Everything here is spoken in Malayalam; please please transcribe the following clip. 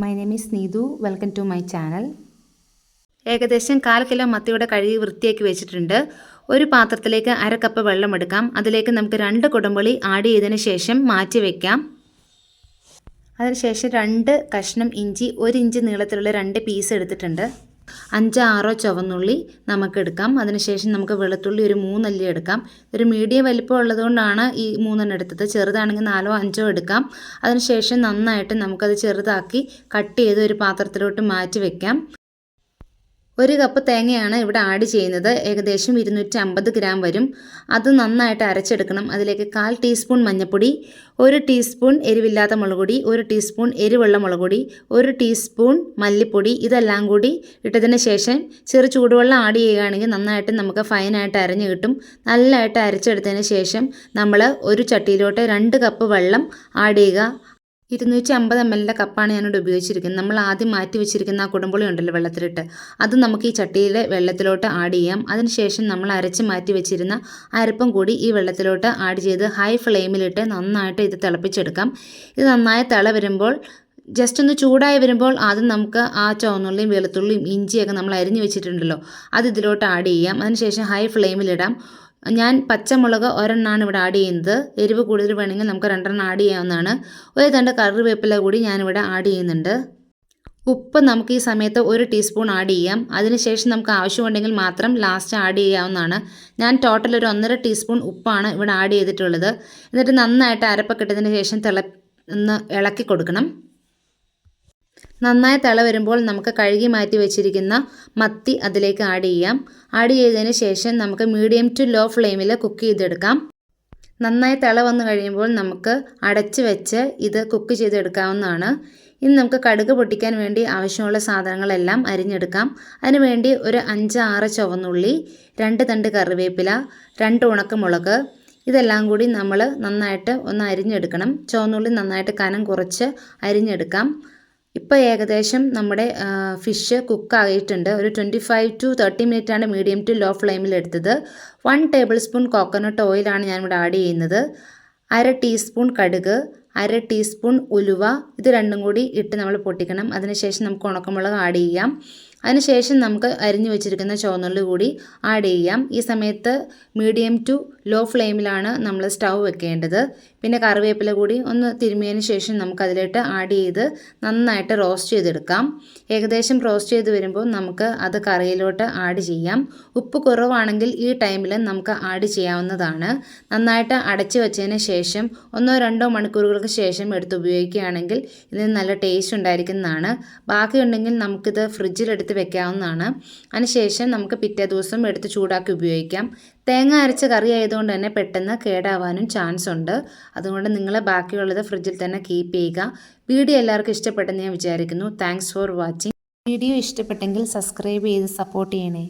My name is Neethu welcome to my channel ഏകദേശം കാൽ കിലോ മത്തിയുടെ കഴുകി വൃത്തിയാക്കി വെച്ചിട്ടുണ്ട്. ഒരു പാത്രത്തിലേക്ക് അര കപ്പ് വെള്ളം എടുക്കാം. അതിലേക്ക് നമുക്ക് രണ്ട് കുടമ്പുളി ആഡ് ചെയ്തതിന് ശേഷം മാറ്റി വയ്ക്കാം അതിനുശേഷം രണ്ട് കഷ്ണം ഇഞ്ചി ഒരു ഇഞ്ച് നീളത്തിലുള്ള രണ്ട് പീസ് എടുത്തിട്ടുണ്ട്. അഞ്ചോ ആറോ ചുവന്നുള്ളി നമുക്കെടുക്കാം. അതിനുശേഷം നമുക്ക് വെളുത്തുള്ളി ഒരു മൂന്നല്ലി എടുക്കാം. ഒരു മീഡിയം വലിപ്പം ഉള്ളതുകൊണ്ടാണ് ഈ മൂന്നെണ്ണം എടുത്തത്. ചെറുതാണെങ്കിൽ നാലോ അഞ്ചോ എടുക്കാം. അതിനുശേഷം നന്നായിട്ട് നമുക്കത് ചെറുതാക്കി കട്ട് ചെയ്ത് ഒരു പാത്രത്തിലോട്ട് മാറ്റി വെക്കാം. ഒരു കപ്പ് തേങ്ങയാണ് ഇവിടെ ആഡ് ചെയ്യുന്നത്. ഏകദേശം ഇരുന്നൂറ്റി അമ്പത് ഗ്രാം വരും. അത് നന്നായിട്ട് അരച്ചെടുക്കണം. അതിലേക്ക് കാൽ ടീസ്പൂൺ മഞ്ഞൾപ്പൊടി ഒരു ടീസ്പൂൺ എരിവില്ലാത്ത മുളക് പൊടി ഒരു ടീസ്പൂൺ എരിവുള്ള മുളക് പൊടി ഒരു ടീസ്പൂൺ മല്ലിപ്പൊടി ഇതെല്ലാം കൂടി ഇട്ടതിന് ശേഷം ചെറു ചൂടുവെള്ളം ആഡ് ചെയ്യുകയാണെങ്കിൽ നന്നായിട്ട് നമുക്ക് ഫൈനായിട്ട് അരഞ്ഞ് കിട്ടും. നല്ലതായിട്ട് അരച്ചെടുത്തതിന് ശേഷം നമ്മൾ ഒരു ചട്ടിയിലോട്ട് രണ്ട് കപ്പ് വെള്ളം ആഡ് ചെയ്യുക. ഇരുന്നൂറ്റി അമ്പത് എം എല്ലിന്റെ കപ്പാണ് ഞാനിവിടെ ഉപയോഗിച്ചിരിക്കുന്നത്. നമ്മൾ ആദ്യം മാറ്റി വെച്ചിരിക്കുന്ന ആ കുടംപുളി ഉണ്ടല്ലോ വെള്ളത്തിലിട്ട്. അത് നമുക്ക് ഈ ചട്ടിയിൽ വെള്ളത്തിലോട്ട് ആഡ് ചെയ്യാം. അതിനുശേഷം നമ്മൾ അരച്ച് മാറ്റി വെച്ചിരുന്ന അരപ്പം കൂടി ഈ വെള്ളത്തിലോട്ട് ആഡ് ചെയ്ത് ഹൈ ഫ്ലെയിമിലിട്ട് നന്നായിട്ട് ഇത് തിളപ്പിച്ചെടുക്കാം. ഇത് നന്നായി തിള വരുമ്പോൾ ജസ്റ്റ് ഒന്ന് ചൂടായി വരുമ്പോൾ ആദ്യം നമുക്ക് ആ ചുവന്നുള്ളിയും വെളുത്തുള്ളിയും ഇഞ്ചിയൊക്കെ നമ്മൾ അരിഞ്ഞു വെച്ചിട്ടുണ്ടല്ലോ അത് ഇതിലോട്ട് ആഡ് ചെയ്യാം. അതിനുശേഷം ഹൈ ഫ്ലെയിമിലിടാം ഞാൻ പച്ചമുളക് ഒരെണ്ണമാണ് ഇവിടെ ആഡ് ചെയ്യുന്നത്. എരിവ് കൂടുതൽ വേണമെങ്കിൽ നമുക്ക് രണ്ടെണ്ണം ആഡ് ചെയ്യാവുന്നതാണ്. ഒരു തണ്ട് കറിവേപ്പില കൂടി ഞാനിവിടെ ആഡ് ചെയ്യുന്നുണ്ട്. ഉപ്പ് നമുക്ക് ഈ സമയത്ത് ഒരു ടീസ്പൂൺ ആഡ് ചെയ്യാം. അതിനുശേഷം നമുക്ക് ആവശ്യമുണ്ടെങ്കിൽ മാത്രം ലാസ്റ്റ് ആഡ് ചെയ്യാവുന്നതാണ്. ഞാൻ ടോട്ടൽ ഒരു ഒന്നര ടീസ്പൂൺ ഉപ്പാണ് ഇവിടെ ആഡ് ചെയ്തിട്ടുള്ളത്. എന്നിട്ട് നന്നായിട്ട് അരപ്പൊക്കെ ഇട്ടതിന് ശേഷം തിള ഒന്ന് ഇളക്കി കൊടുക്കണം. നന്നായി തിള വരുമ്പോൾ നമുക്ക് കഴുകി മാറ്റി വെച്ചിരിക്കുന്ന മത്തി അതിലേക്ക് ആഡ് ചെയ്യാം. ആഡ് ചെയ്തതിന് ശേഷം നമുക്ക് മീഡിയം ടു ലോ ഫ്ലെയിമിൽ കുക്ക് ചെയ്തെടുക്കാം. നന്നായി തിള വന്നു കഴിയുമ്പോൾ നമുക്ക് അടച്ച് വെച്ച് ഇത് കുക്ക് ചെയ്തെടുക്കാവുന്നതാണ്. ഇനി നമുക്ക് കടുക് പൊട്ടിക്കാൻ വേണ്ടി ആവശ്യമുള്ള സാധനങ്ങളെല്ലാം അരിഞ്ഞെടുക്കാം. അതിനുവേണ്ടി ഒരു അഞ്ച് ആറ് ചുവന്നുള്ളി രണ്ട് തണ്ട് കറിവേപ്പില രണ്ട് ഉണക്കമുളക് ഇതെല്ലാം കൂടി നമ്മൾ നന്നായിട്ട് ഒന്ന് അരിഞ്ഞെടുക്കണം. ചുവന്നുള്ളി നന്നായിട്ട് കനം കുറച്ച് അരിഞ്ഞെടുക്കാം. ഇപ്പോൾ ഏകദേശം നമ്മുടെ ഫിഷ് കുക്കായിട്ടുണ്ട് ഒരു ട്വന്റി ഫൈവ് ടു തേർട്ടി മിനിറ്റാണ് മീഡിയം ടു ലോ ഫ്ലെയിമിൽ എടുത്തത്. വൺ ടേബിൾ സ്പൂൺ കോക്കനട്ട് ഓയിലാണ് ഞാനിവിടെ ആഡ് ചെയ്യുന്നത്. അര ടീസ്പൂൺ കടുക് അര ടീസ്പൂൺ ഉലുവ ഇത് രണ്ടും കൂടി ഇട്ട് നമ്മൾ പൊട്ടിക്കണം. അതിനുശേഷം നമുക്ക് ഉണക്കമുളക് ആഡ് ചെയ്യാം. അതിനുശേഷം നമുക്ക് അരിഞ്ഞു വെച്ചിരിക്കുന്ന ചുവന്നുള്ളി കൂടി ആഡ് ചെയ്യാം. ഈ സമയത്ത് മീഡിയം ടു ലോ ഫ്ലെയിമിലാണ് നമ്മൾ സ്റ്റൗ വെക്കേണ്ടത്. പിന്നെ കറിവേപ്പില കൂടി ഒന്ന് തിരുമിയതിന് ശേഷം നമുക്ക് അതിലിട്ട് ആഡ് ചെയ്ത് നന്നായിട്ട് റോസ്റ്റ് ചെയ്തെടുക്കാം. ഏകദേശം റോസ്റ്റ് ചെയ്ത് വരുമ്പോൾ നമുക്ക് അത് കറിയിലോട്ട് ആഡ് ചെയ്യാം. ഉപ്പ് കുറവാണെങ്കിൽ ഈ ടൈമിൽ നമുക്ക് ആഡ് ചെയ്യാവുന്നതാണ്. നന്നായിട്ട് അടച്ചു വെച്ചതിന് ശേഷം ഒന്നോ രണ്ടോ മണിക്കൂറുകൾക്ക് ശേഷം എടുത്ത് ഉപയോഗിക്കുകയാണെങ്കിൽ ഇതിന് നല്ല ടേസ്റ്റ് ഉണ്ടായിരിക്കുന്നതാണ്. ബാക്കിയുണ്ടെങ്കിൽ നമുക്കിത് ഫ്രിഡ്ജിലെടുത്ത് വെക്കാവുന്നതാണ്. അതിനുശേഷം നമുക്ക് പിറ്റേ ദിവസം എടുത്ത് ചൂടാക്കി ഉപയോഗിക്കാം. തേങ്ങ അരച്ച കറി ആയതുകൊണ്ട് തന്നെ പെട്ടെന്ന് കേടാവാനും ചാൻസ് ഉണ്ട്. അതുകൊണ്ട് നിങ്ങൾ ബാക്കിയുള്ളത് ഫ്രിഡ്ജിൽ തന്നെ കീപ്പ് ചെയ്യുക. വീഡിയോ എല്ലാവർക്കും ഇഷ്ടപ്പെട്ടെന്ന് ഞാൻ വിചാരിക്കുന്നു. താങ്ക്സ് ഫോർ വാച്ചിങ് വീഡിയോ ഇഷ്ടപ്പെട്ടെങ്കിൽ സബ്സ്ക്രൈബ് ചെയ്ത് സപ്പോർട്ട് ചെയ്യണേ.